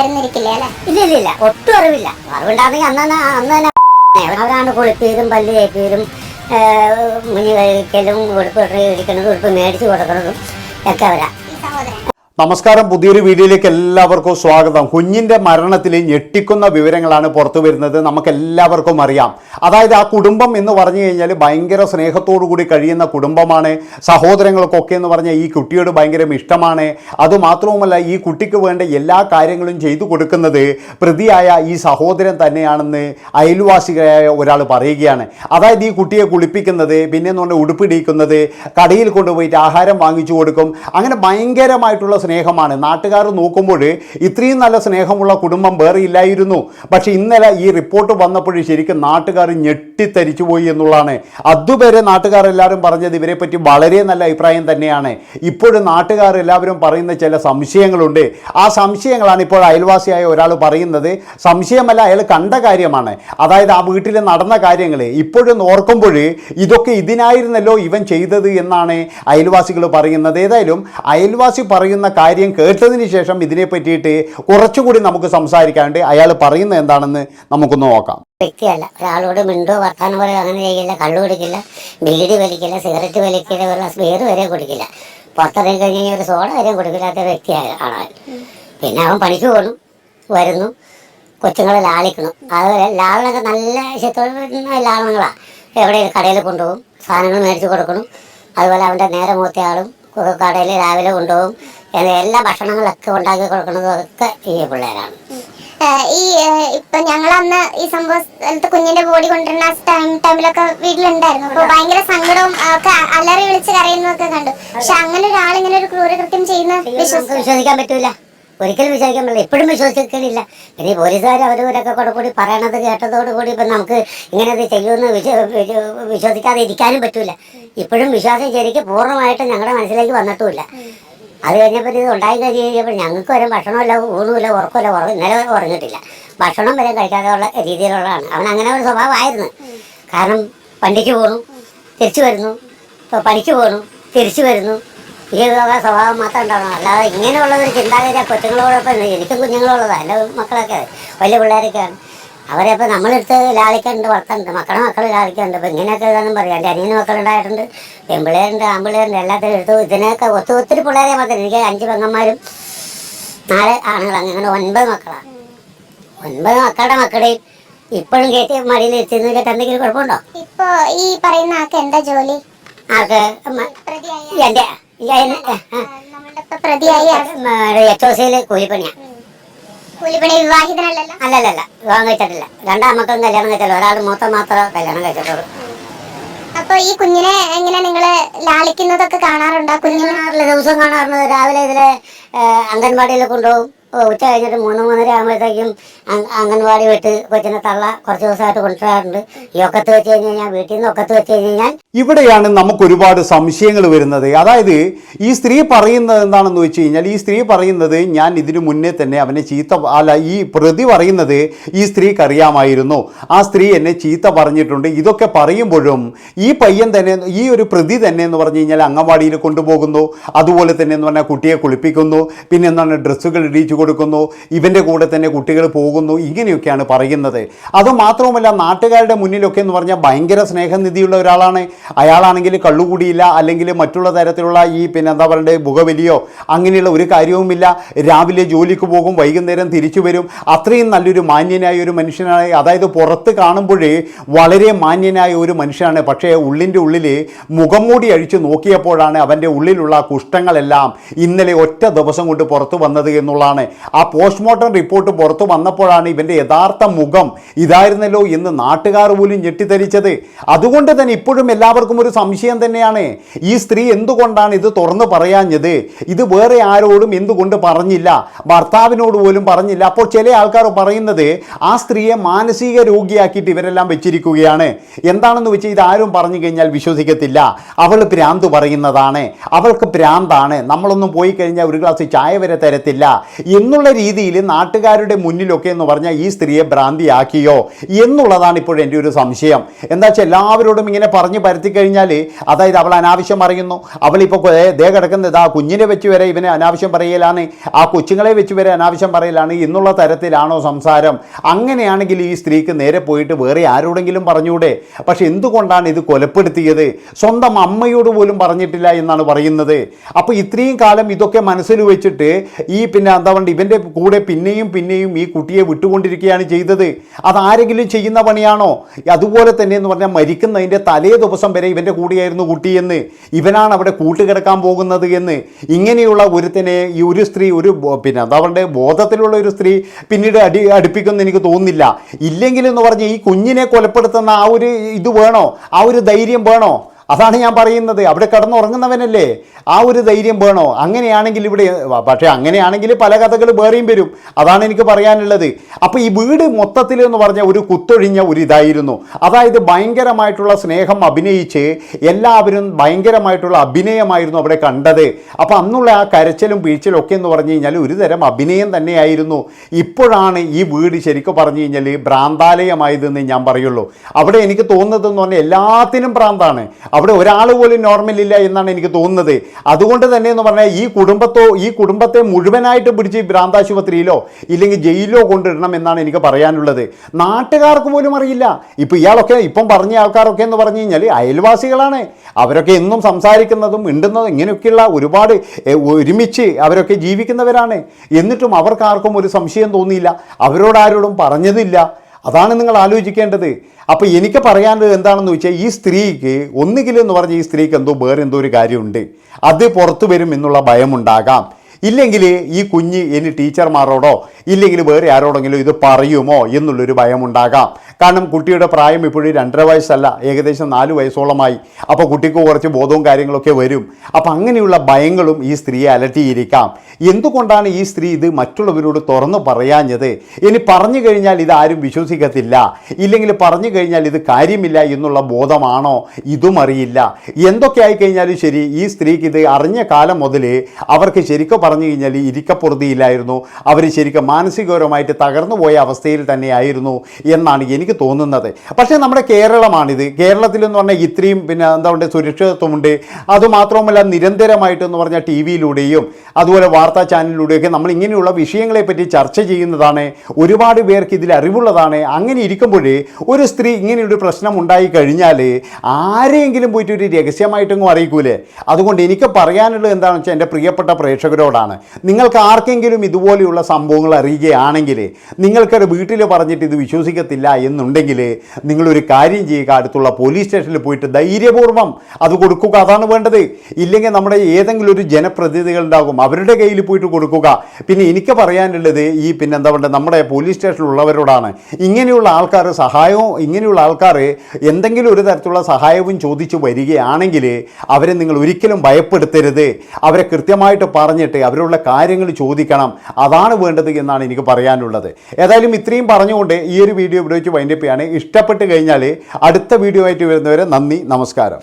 അറിവില്ലായിരുന്നിരിക്കില്ലേ അല്ലെ? ഇല്ല ഇല്ല ഒട്ടും അറിവില്ല. അറിവുണ്ടായിരുന്നെങ്കിൽ അന്ന് അന്ന് തന്നെ അവരാണ് കുളിപ്പീരും പല്ല് തേപ്പീരും മുന്നിൽ കഴിക്കലും ഉടുപ്പ് ഇരിക്കുന്നതും ഉടുപ്പ് മേടിച്ച് കൊടുക്കുന്നതും ഒക്കെ അവരാ. നമസ്കാരം. പുതിയൊരു വീഡിയോയിലേക്ക് എല്ലാവർക്കും സ്വാഗതം. കുഞ്ഞിന്റെ മരണത്തിൽ ഞെട്ടിക്കുന്ന വിവരങ്ങളാണ് പുറത്തു വരുന്നത്. നമുക്ക് എല്ലാവർക്കും അറിയാം. അതായത് ആ കുടുംബം എന്ന് പറഞ്ഞു കഴിഞ്ഞാൽ ഭയങ്കര സ്നേഹത്തോടു കൂടി കഴിയുന്ന കുടുംബമാണ്. സഹോദരങ്ങൾക്കൊക്കെ എന്ന് പറഞ്ഞാൽ ഈ കുട്ടിയോട് ഭയങ്കര ഇഷ്ടമാണ്. അതുമാത്രവുമല്ല ഈ കുട്ടിക്ക് വേണ്ട എല്ലാ കാര്യങ്ങളും ചെയ്തു കൊടുക്കുന്നത് പ്രതിയായ ഈ സഹോദരൻ തന്നെയാണെന്ന് അയൽവാസികളായ ഒരാൾ പറയുകയാണ്. അതായത് ഈ കുട്ടിയെ കുളിപ്പിക്കുന്നത് പിന്നെ എന്ന് പറഞ്ഞാൽ ഉടുപ്പിടിക്കുന്നത് കടയിൽ കൊണ്ടുപോയിട്ട് ആഹാരം വാങ്ങിച്ചു കൊടുക്കും. അങ്ങനെ ഭയങ്കരമായിട്ടുള്ള സ്നേഹമാണ്. നാട്ടുകാർ നോക്കുമ്പോൾ ഇത്രയും നല്ല സ്നേഹമുള്ള കുടുംബം വേറെ ഇല്ലായിരുന്നു. പക്ഷേ ഇന്നലെ ഈ റിപ്പോർട്ട് വന്നപ്പോൾ ശരിക്കും നാട്ടുകാർ ഞെട്ടിത്തരിച്ചു പോയി എന്നുള്ളതാണ്. അതുവരെ നാട്ടുകാർ എല്ലാവരും പറഞ്ഞത് ഇവരെപ്പറ്റി പറ്റി വളരെ നല്ല അഭിപ്രായം തന്നെയാണ്. ഇപ്പോഴും നാട്ടുകാർ എല്ലാവരും പറയുന്ന ചില സംശയങ്ങളുണ്ട്. ആ സംശയങ്ങളാണ് ഇപ്പോൾ അയൽവാസിയായ ഒരാൾ പറയുന്നത്. സംശയമല്ല അയാൾ കണ്ട കാര്യമാണ്. അതായത് ആ വീട്ടിൽ നടന്ന കാര്യങ്ങൾ ഇപ്പോഴും ഓർക്കുമ്പോൾ ഇതൊക്കെ ഇതിനായിരുന്നല്ലോ ഇവൻ ചെയ്തത് എന്നാണ് അയൽവാസികൾ പറയുന്നത്. ഏതായാലും അയൽവാസി പറയുന്ന കാര്യം കേട്ടതിന് ശേഷം ഇതിനെ പറ്റിയിട്ട് കുറച്ചുകൂടി നമുക്ക് സംസാരിക്കാണ്ട് അയാൾ പറയുന്നത് എന്താണെന്ന് നമുക്കൊന്ന് നോക്കാം. വ്യക്തിയല്ല ഒരാളോട് മിണ്ടോ വർത്താനം പറയോ അങ്ങനെ ചെയ്യില്ല കള്ളു കുടിക്കില്ല ബീഡി വലിക്കില്ല സിഗരറ്റ് വലിക്കില്ല ഒരു ഗ്ലാസ് ബിയർ വരെ കുടിക്കില്ല. പുറത്തിറങ്ങി കഴിഞ്ഞ് കഴിഞ്ഞാൽ ഒരു സോഡ വരെ കുടിക്കില്ലാത്ത വ്യക്തിയായ ആളാണ്. പിന്നെ അവൻ പണിക്ക് പോകണം വരുന്നു കൊച്ചുങ്ങളെ ലാളിക്കണം അതുപോലെ ലാളനൊക്കെ നല്ല ലാളനങ്ങളാണ് എവിടെ കടയിൽ കൊണ്ടുപോകും സാധനങ്ങൾ മേടിച്ച് കൊടുക്കണം അതുപോലെ അവന്റെ നേരെ മൂത്തയാളും കടയിൽ രാവിലെ കൊണ്ടുപോകും. എല്ലാ ഭക്ഷണങ്ങളൊക്കെ ഉണ്ടാക്കി കൊടുക്കുന്നതും ഒക്കെ ഈ പിള്ളേരാണ്. ഈ ഇപ്പൊ ഞങ്ങൾ അന്ന് ഈ സംഭവ സ്ഥലത്ത് കുഞ്ഞിന്റെ ബോഡി കൊണ്ടുവരുന്ന ടൈം ടൈമിലൊക്കെ വീട്ടിലുണ്ടായിരുന്നു. അപ്പൊ ഭയങ്കര സങ്കടവും ഒക്കെ അലറി വിളിച്ച് കരയുന്നതൊക്കെ കണ്ടു. പക്ഷെ അങ്ങനെ ഒരാൾ ഇങ്ങനെ ഒരു ക്രൂരകൃത്യം ചെയ്യുന്ന വിശ്വസിക്കാൻ പറ്റൂല. ഒരിക്കലും വിശ്വസിക്കാൻ പറ്റില്ല. എപ്പോഴും വിശ്വസിക്കണില്ല പിന്നെ പോലീസുകാർ അവരവരൊക്കെ കൂടെ കൂടി പറയണത് കേട്ടതോട് കൂടി ഇപ്പം നമുക്ക് ഇങ്ങനെ ഇത് ചെയ്യുമെന്ന് വിശ്വ വിശ്വ- വിശ്വസിക്കാതെ ഇരിക്കാനും പറ്റൂല. ഇപ്പോഴും വിശ്വാസം ശരിക്കും പൂർണമായിട്ട് ഞങ്ങളുടെ മനസ്സിലേക്ക് വന്നിട്ടുമില്ല. അത് കഴിഞ്ഞപ്പോൾ ഉണ്ടായി കഴിഞ്ഞ് കഴിഞ്ഞപ്പോൾ ഞങ്ങൾക്ക് വരെ ഭക്ഷണമില്ല ഊണുമില്ല ഉറക്കമില്ല ഉറങ്ങും ഇന്നലെ ഉറങ്ങിയിട്ടില്ല. ഭക്ഷണം വരെ കഴിക്കാതെയുള്ള രീതിയിലുള്ളതാണ്. അവൻ അങ്ങനെ ഒരു സ്വഭാവമായിരുന്നു. കാരണം പണ്ടിക്ക് പോകുന്നു തിരിച്ചു വരുന്നു പണിക്ക് പോകുന്നു തിരിച്ചു വരുന്നു. ഈ സ്വഭാവം മാത്രം ഉണ്ടാവണം. അല്ലാതെ ഇങ്ങനെയുള്ള ഒരു ചിന്താഗതി കൊച്ചുങ്ങളോടൊപ്പം. എനിക്കും കുഞ്ഞുങ്ങളുള്ളതാണ് എന്റെ മക്കളൊക്കെ. വലിയ പിള്ളേരൊക്കെയാണ്. അവരെ ഇപ്പം നമ്മളെടുത്ത് ലാളിക്കുന്നുണ്ട് വളർത്താനുണ്ട് മക്കളെ മക്കളെ ലാളിക്കുന്നുണ്ട് അപ്പോൾ ഇങ്ങനെയൊക്കെ ഇതാണെന്നും പറയാം എന്റെ അനിയന് മക്കളുണ്ടായിട്ടുണ്ട് പെൺപിള്ളേരുണ്ട് ആൺപിള്ളേരുണ്ട് എല്ലാത്തിനും എടുത്തു ഇതിനൊക്കെ ഒത്തു ഒത്തിരി പിള്ളേരെ മാത്രം എനിക്ക് അഞ്ച് പെങ്ങന്മാരും നാല് ആണുങ്ങളാണ് അങ്ങനെ ഒൻപത് മക്കളാണ് ഒൻപത് മക്കളുടെ മക്കളെയും ഇപ്പോഴും കയറ്റി മടിയിൽ എത്തിയെന്ന് കേട്ട് എന്തെങ്കിലും കുഴപ്പമുണ്ടോ ഇപ്പോ ഈ പറയുന്ന ആൾക്ക് എന്താ ജോലി ആൾക്ക് എന്റെ പ്രതിയായ എച്ച് ഒ സിയിൽ കൂലിപ്പണിയാണ് കൂലിപ്പണി വിവാഹിതനല്ലല്ലോ? അല്ലല്ലല്ല വിവാഹം കഴിച്ചിട്ടില്ല. രണ്ടാം മക്കളും കല്യാണം കഴിച്ചിട്ടില്ല ഒരാൾ മൂത്ത മാത്രമേ കല്യാണം കഴിച്ചിട്ടുള്ളൂ. അപ്പൊ ഈ കുഞ്ഞിനെ എങ്ങനെ നിങ്ങൾ ലാളിക്കുന്നതൊക്കെ കാണാറുണ്ടോ? കുഞ്ഞിനെ? കാണാറില്ല. ദിവസം കാണാറുണ്ട് രാവിലെ ഇതിലെ അംഗൻവാടിയിൽ കൊണ്ടുപോകും. ഉച്ച കഴിഞ്ഞിട്ട് മൂന്ന് മൂന്നര ആകുമ്പോഴത്തേക്കും അംഗ- അംഗൻവാടി വിട്ട് കൊച്ചിനെ തള്ള കുറച്ച് ദിവസമായിട്ട് കൊണ്ടുവരാറുണ്ട്. ഈ ഒക്കത്ത് വെച്ച് കഴിഞ്ഞ് കഴിഞ്ഞാൽ വീട്ടിൽ നിന്ന് ഒക്കത്ത് വെച്ച് കഴിഞ്ഞ് കഴിഞ്ഞാൽ ഇവിടെയാണ് നമുക്ക് ഒരുപാട് സംശയങ്ങൾ വരുന്നത്. അതായത് ഈ സ്ത്രീ പറയുന്നത് എന്താണെന്ന് വെച്ച് കഴിഞ്ഞാൽ ഈ സ്ത്രീ പറയുന്നത് ഞാൻ ഇതിനു മുന്നേ തന്നെ അവനെ ചീത്ത അല്ല ഈ പ്രതി പറയുന്നത് ഈ സ്ത്രീക്ക് അറിയാമായിരുന്നു. ആ സ്ത്രീ എന്നെ ചീത്ത പറഞ്ഞിട്ടുണ്ട്. ഇതൊക്കെ പറയുമ്പോഴും ഈ പയ്യൻ തന്നെ ഈ ഒരു പ്രതി തന്നെ എന്ന് പറഞ്ഞു കഴിഞ്ഞാൽ അംഗൻവാടിയിൽ കൊണ്ടുപോകുന്നു. അതുപോലെ തന്നെ എന്ന് പറഞ്ഞാൽ കുട്ടിയെ കുളിപ്പിക്കുന്നു. പിന്നെ എന്താണ് ഡ്രസ്സുകൾ ഇടിച്ചു കൊടുക്കുന്നു. ഇവന്റെ കൂടെ തന്നെ കുട്ടികൾ പോകുന്നു. ഇങ്ങനെയൊക്കെയാണ് പറയുന്നത്. അതുമാത്രവുമല്ല നാട്ടുകാരുടെ മുന്നിലൊക്കെ എന്ന് പറഞ്ഞാൽ ഭയങ്കര സ്നേഹനിധിയുള്ള ഒരാളാണ്. അയാളാണെങ്കിൽ കള്ളുകൂടിയില്ല അല്ലെങ്കിൽ മറ്റുള്ള തരത്തിലുള്ള ഈ പിന്നെ എന്താ പറയണ്ടത് മുഖവലിയോ അങ്ങനെയുള്ള ഒരു കാര്യവുമില്ല. രാവിലെ ജോലിക്ക് പോകും വൈകുന്നേരം തിരിച്ചു വരും. അത്രയും നല്ലൊരു മാന്യനായ ഒരു മനുഷ്യനാണ്. അതായത് പുറത്ത് കാണുമ്പോഴേ വളരെ മാന്യനായ ഒരു മനുഷ്യനാണ്. പക്ഷേ ഉള്ളിന്റെ ഉള്ളിൽ മുഖം മൂടി അഴിച്ച് നോക്കിയപ്പോഴാണ് അവന്റെ ഉള്ളിലുള്ള കുഷ്ഠങ്ങളെല്ലാം ഇന്നലെ ഒറ്റ ദിവസം കൊണ്ട് പുറത്തു വന്നത് എന്നുള്ളതാണ്. ആ പോസ്റ്റ്മോർട്ടം റിപ്പോർട്ട് പുറത്തു വന്നപ്പോഴാണ് ഇവന്റെ യഥാർത്ഥ മുഖം ഇതായിരുന്നല്ലോ എന്ന് നാട്ടുകാർ പോലും ഞെട്ടിത്തരിച്ചത് അതുകൊണ്ട് തന്നെ ഇപ്പോഴും എല്ലാവർക്കും ഒരു സംശയം തന്നെയാണ്. ഈ സ്ത്രീ എന്തുകൊണ്ടാണ് ഇത് തുറന്നു പറയാഞ്ഞത്? ഇത് വേറെ ആരോടും എന്തുകൊണ്ട് പറഞ്ഞില്ല? ഭർത്താവിനോട് പോലും പറഞ്ഞില്ല. അപ്പോൾ ചില ആൾക്കാർ പറയുന്നത് ആ സ്ത്രീയെ മാനസിക രോഗിയാക്കിയിട്ട് ഇവരെല്ലാം വെച്ചിരിക്കുകയാണ്. എന്താണെന്ന് വെച്ചാൽ ആരും പറഞ്ഞു കഴിഞ്ഞാൽ വിശ്വസിക്കത്തില്ല. അവൾ ഭ്രാന്ത് പറയുന്നതാണ്. അവൾക്ക് ഭ്രാന്താണ് നമ്മളൊന്നും പോയി കഴിഞ്ഞാൽ ഒരു ഗ്ലാസ് ചായ വരെ തരത്തില്ല. എന്നുള്ള രീതിയിൽ നാട്ടുകാരുടെ മുന്നിലൊക്കെ എന്ന് പറഞ്ഞാൽ ഈ സ്ത്രീയെ ഭ്രാന്തിയാക്കിയോ എന്നുള്ളതാണ് ഇപ്പോൾ എന്റെ ഒരു സംശയം. എന്താ വെച്ചാൽ എല്ലാവരോടും ഇങ്ങനെ പറഞ്ഞു പരത്തി കഴിഞ്ഞാൽ അതായത് അവൾ അനാവശ്യം പറയുന്നു. അവളിപ്പോൾ ദേ കിടക്കുന്നത് ആ കുഞ്ഞിനെ വെച്ച് വരെ ഇവനെ അനാവശ്യം പറയലാണ്. ആ കൊച്ചുങ്ങളെ വെച്ച് വരെ അനാവശ്യം പറയലാണ് എന്നുള്ള തരത്തിലാണോ സംസാരം. അങ്ങനെയാണെങ്കിൽ ഈ സ്ത്രീക്ക് നേരെ പോയിട്ട് വേറെ ആരോടെങ്കിലും പറഞ്ഞൂടെ? പക്ഷെ എന്തുകൊണ്ടാണ് ഇത് കൊലപ്പെടുത്തിയത്? സ്വന്തം അമ്മയോട് പോലും പറഞ്ഞിട്ടില്ല എന്നാണ് പറയുന്നത്. അപ്പോൾ ഇത്രയും കാലം ഇതൊക്കെ മനസ്സിൽ വെച്ചിട്ട് ഈ പിന്നെ എന്താ പറയുക ഇവന്റെ കൂടെ പിന്നെയും പിന്നെയും ഈ കുട്ടിയെ വിട്ടുകൊണ്ടിരിക്കുകയാണ് ചെയ്തത്. അതാരെങ്കിലും ചെയ്യുന്ന പണിയാണോ? അതുപോലെ തന്നെ എന്ന് പറഞ്ഞാൽ മരിക്കുന്നതിന്റെ തലേ ദിവസം വരെ ഇവന്റെ കൂടെയായിരുന്നു കുട്ടിയെന്ന് ഇവനാണ് അവിടെ കൂട്ടുകിടക്കാൻ പോകുന്നത് എന്ന്. ഇങ്ങനെയുള്ള ഒരുത്തിനെ ഈ ഒരു സ്ത്രീ ഒരു പിന്നെ അത് അവരുടെ ബോധത്തിലുള്ള ഒരു സ്ത്രീ പിന്നീട് അടി അടുപ്പിക്കുമെന്ന് എനിക്ക് തോന്നുന്നില്ല. ഇല്ലെങ്കിൽ എന്ന് പറഞ്ഞ് ഈ കുഞ്ഞിനെ കൊലപ്പെടുത്തുന്ന ആ ഒരു ഇത് വേണോ? ആ ഒരു ധൈര്യം വേണോ? അതാണ് ഞാൻ പറയുന്നത്. അവിടെ കിടന്നുറങ്ങുന്നവനല്ലേ? ആ ഒരു ധൈര്യം വേണോ? അങ്ങനെയാണെങ്കിൽ ഇവിടെ പക്ഷേ അങ്ങനെയാണെങ്കിൽ പല കഥകൾ വേറെയും വരും. അതാണ് എനിക്ക് പറയാനുള്ളത്. അപ്പോൾ ഈ വീട് മൊത്തത്തിൽ എന്ന് പറഞ്ഞ ഒരു കുത്തൊഴിഞ്ഞ ഒരു ഇതായിരുന്നു. അതായത് ഭയങ്കരമായിട്ടുള്ള സ്നേഹം അഭിനയിച്ച് എല്ലാവരും ഭയങ്കരമായിട്ടുള്ള അഭിനയമായിരുന്നു അവിടെ കണ്ടത്. അപ്പോൾ അന്നുള്ള ആ കരച്ചിലും വീഴ്ചലും ഒക്കെ എന്ന് പറഞ്ഞു കഴിഞ്ഞാൽ ഒരു തരം അഭിനയം തന്നെയായിരുന്നു. ഇപ്പോഴാണ് ഈ വീട് ശരിക്കും പറഞ്ഞു കഴിഞ്ഞാൽ ഭ്രാന്താലയമായതെന്ന് ഞാൻ പറയുള്ളൂ. അവിടെ എനിക്ക് തോന്നുന്നതെന്ന് പറഞ്ഞാൽ എല്ലാത്തിനും ഭ്രാന്താണ്. അവിടെ ഒരാൾ പോലും നോർമൽ ഇല്ല എന്നാണ് എനിക്ക് തോന്നുന്നത്. അതുകൊണ്ട് തന്നെ എന്ന് പറഞ്ഞാൽ ഈ കുടുംബത്തോ ഈ കുടുംബത്തെ മുഴുവനായിട്ട് പിടിച്ച് ഭ്രാന്താശുപത്രിയിലോ ഇല്ലെങ്കിൽ ജയിലിലോ കൊണ്ടിടണം എന്നാണ് എനിക്ക് പറയാനുള്ളത്. നാട്ടുകാർക്ക് പോലും അറിയില്ല. ഇപ്പം ഇയാളൊക്കെ ഇപ്പം പറഞ്ഞ ആൾക്കാരൊക്കെ എന്ന് പറഞ്ഞു കഴിഞ്ഞാൽ അയൽവാസികളാണ്. അവരൊക്കെ എന്നും സംസാരിക്കുന്നതും മിണ്ടുന്നതും ഇങ്ങനെയൊക്കെയുള്ള ഒരുപാട് ഒരുമിച്ച് അവരൊക്കെ ജീവിക്കുന്നവരാണ്. എന്നിട്ടും അവർക്കാർക്കും ഒരു സംശയം തോന്നിയില്ല. അവരോടാരോടും പറഞ്ഞതില്ല. അതാണ് നിങ്ങൾ ആലോചിക്കേണ്ടത്. അപ്പോൾ എനിക്ക് പറയാനുള്ളത് എന്താണെന്ന് വെച്ചാൽ ഈ സ്ത്രീക്ക് ഒന്നുകിലെന്ന് പറഞ്ഞ ഈ സ്ത്രീക്ക് എന്തോ വേറെ എന്തോ ഒരു കാര്യമുണ്ട്. അത് പുറത്തു വരും എന്നുള്ള ഭയമുണ്ടാകാം. ഇല്ലെങ്കിൽ ഈ കുഞ്ഞ് ഇനി ടീച്ചർമാരോടോ ഇല്ലെങ്കിൽ വേറെ ആരോടെങ്കിലും ഇത് പറയുമോ എന്നുള്ളൊരു ഭയമുണ്ടാകാം. കാരണം കുട്ടിയുടെ പ്രായം ഇപ്പോഴും രണ്ടര വയസ്സല്ല ഏകദേശം നാല് വയസ്സോളമായി. അപ്പോൾ കുട്ടിക്ക് കുറച്ച് ബോധവും കാര്യങ്ങളൊക്കെ വരും. അപ്പോൾ അങ്ങനെയുള്ള ഭയങ്ങളും ഈ സ്ത്രീയെ അലട്ടിയിരിക്കാം. എന്തുകൊണ്ടാണ് ഈ സ്ത്രീ ഇത് മറ്റുള്ളവരോട് തുറന്നു പറയാഞ്ഞത്? ഇനി പറഞ്ഞു കഴിഞ്ഞാൽ ഇത് ആരും വിശ്വസിക്കത്തില്ല. ഇല്ലെങ്കിൽ പറഞ്ഞു കഴിഞ്ഞാൽ ഇത് കാര്യമില്ല എന്നുള്ള ബോധമാണോ? ഇതും അറിയില്ല. എന്തൊക്കെ ആയി കഴിഞ്ഞാലും ശരി ഈ സ്ത്രീക്ക് ഇത് അറിഞ്ഞ കാലം മുതൽ അവർക്ക് ശരിക്കും പറഞ്ഞു കഴിഞ്ഞാൽ ഇരിക്കപ്പുറതിയിലായിരുന്നു. അവർ ശരിക്കും മാനസികപരമായിട്ട് തകർന്നു പോയ അവസ്ഥയിൽ തന്നെയായിരുന്നു എന്നാണ് എനിക്ക് തോന്നുന്നത്. പക്ഷേ നമ്മുടെ കേരളമാണിത്. കേരളത്തിൽ എന്ന് പറഞ്ഞാൽ ഇത്രയും പിന്നെ എന്താ പറയുക സുരക്ഷിതത്വമുണ്ട്. അതുമാത്രവുമല്ല നിരന്തരമായിട്ടെന്ന് പറഞ്ഞാൽ ടി വിയിലൂടെയും അതുപോലെ വാർത്താ ചാനലിലൂടെയൊക്കെ നമ്മൾ ഇങ്ങനെയുള്ള വിഷയങ്ങളെപ്പറ്റി ചർച്ച ചെയ്യുന്നതാണ്. ഒരുപാട് പേർക്ക് ഇതിൽ അറിവുള്ളതാണ്. അങ്ങനെ ഇരിക്കുമ്പോൾ ഒരു സ്ത്രീ ഇങ്ങനെയൊരു പ്രശ്നം ഉണ്ടായി കഴിഞ്ഞാൽ ആരെയെങ്കിലും പോയിട്ട് ഒരു രഹസ്യമായിട്ടൊന്നും അറിയിക്കൂലേ? അതുകൊണ്ട് എനിക്ക് പറയാനുള്ളത് എന്താണെന്ന് വെച്ചാൽ എന്റെ പ്രിയപ്പെട്ട പ്രേക്ഷകരോടാണ് നിങ്ങൾക്ക് ആർക്കെങ്കിലും ഇതുപോലെയുള്ള സംഭവങ്ങൾ അറിയുകയാണെങ്കിൽ നിങ്ങൾക്കത് വീട്ടിൽ പറഞ്ഞിട്ട് ഇത് വിശ്വസിക്കത്തില്ല എന്നുണ്ടെങ്കിൽ നിങ്ങളൊരു കാര്യം ചെയ്യുക. അടുത്തുള്ള പോലീസ് സ്റ്റേഷനിൽ പോയിട്ട് ധൈര്യപൂർവം അത് കൊടുക്കുക. അതാണ് വേണ്ടത്. ഇല്ലെങ്കിൽ നമ്മുടെ ഏതെങ്കിലും ഒരു ജനപ്രതിനിധികൾ ഉണ്ടാകും. അവരുടെ കയ്യിൽ പോയിട്ട് കൊടുക്കുക. പിന്നെ എനിക്ക് പറയാനുള്ളത് ഈ പിന്നെ എന്താ പറയുക നമ്മുടെ പോലീസ് സ്റ്റേഷനിലുള്ളവരോടാണ് ഇങ്ങനെയുള്ള ആൾക്കാർ സഹായവും ഇങ്ങനെയുള്ള ആൾക്കാർ എന്തെങ്കിലും ഒരു തരത്തിലുള്ള സഹായവും ചോദിച്ചു വരികയാണെങ്കിൽ അവരെ നിങ്ങൾ ഒരിക്കലും ഭയപ്പെടുത്തരുത്. അവരെ കൃത്യമായിട്ട് പറഞ്ഞിട്ട് അവരുള്ള കാര്യങ്ങൾ ചോദിക്കണം. അതാണ് വേണ്ടത് എന്നാണ് എനിക്ക് പറയാനുള്ളത്. ഏതായാലും ഇത്രയും പറഞ്ഞുകൊണ്ട് ഈ ഒരു വീഡിയോ ഇവിടെ വെച്ച് വൈൻഡപ്പ് ചെയ്യാണ്. ഇഷ്ടപ്പെട്ട് കഴിഞ്ഞാൽ അടുത്ത വീഡിയോ ആയിട്ട് വരുന്നവരെ നന്ദി നമസ്കാരം.